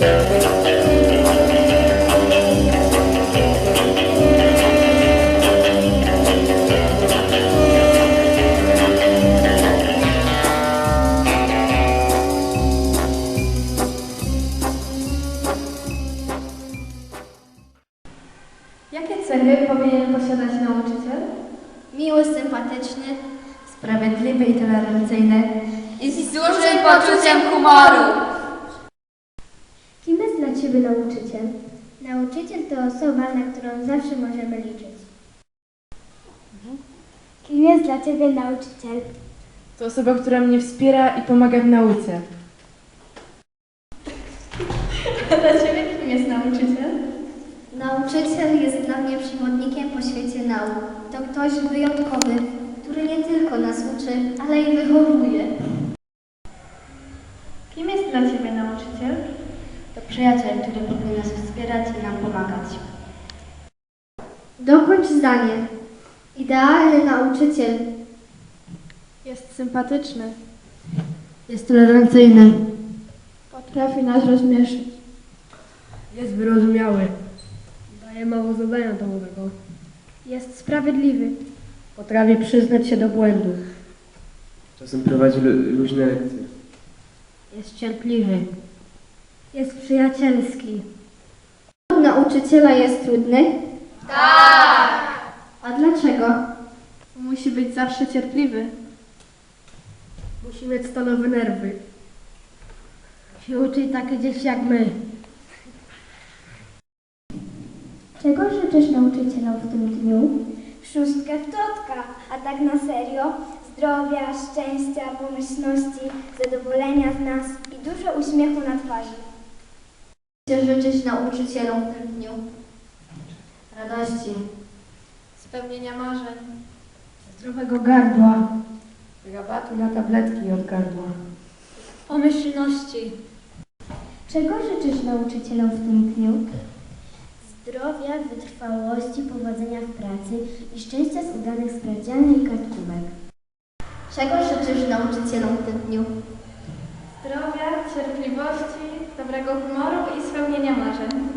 Jakie cechy powinien posiadać nauczyciel? Miły, sympatyczny Sprawiedliwy i tolerancyjny. i z dużym poczuciem humoru. Kim jest dla Ciebie nauczyciel? Nauczyciel to osoba, na którą zawsze możemy liczyć. Kim jest dla Ciebie nauczyciel? To osoba, która mnie wspiera i pomaga w nauce. Dla Ciebie kim jest nauczyciel? Nauczyciel jest dla mnie przewodnikiem po świecie nauk. To ktoś wyjątkowy, który nie tylko nas uczy, ale i wychowuje. Kim jest dla Ciebie nauczyciel? To przyjaciel, który powinien nas wspierać i nam pomagać. Dokończ zdanie. Idealny nauczyciel. Jest sympatyczny. Jest tolerancyjny. Potrafi nas rozmieszyć. Jest wyrozumiały. Daje mało zadania domowego. Jest sprawiedliwy. Potrafi przyznać się do błędów. Czasem prowadzi lu- luźne lekcje. Jest cierpliwy. Jest przyjacielski. Nauczyciela jest trudny? Tak! A dlaczego? Musi być zawsze cierpliwy. Musi mieć stalowe nerwy. Się uczy takie dzieci jak my. Czego życzysz nauczycielom w tym dniu? Szóstkę w totka, a tak na serio zdrowia, szczęścia, pomyślności, zadowolenia z nas i dużo uśmiechu na twarzy. Chcę życzyć nauczycielom w tym dniu radości, Spełnienia marzeń. Zdrowego gardła. Rabatu na tabletki od gardła. Pomyślności. Czego życzysz nauczycielom w tym dniu? Zdrowia, wytrwałości, powodzenia w pracy i szczęścia z udanych sprawdzian i kartkówek. Czego życzysz nauczycielom w tym dniu? zdrowia, cierpliwości, dobrego humoru i spełnienia marzeń.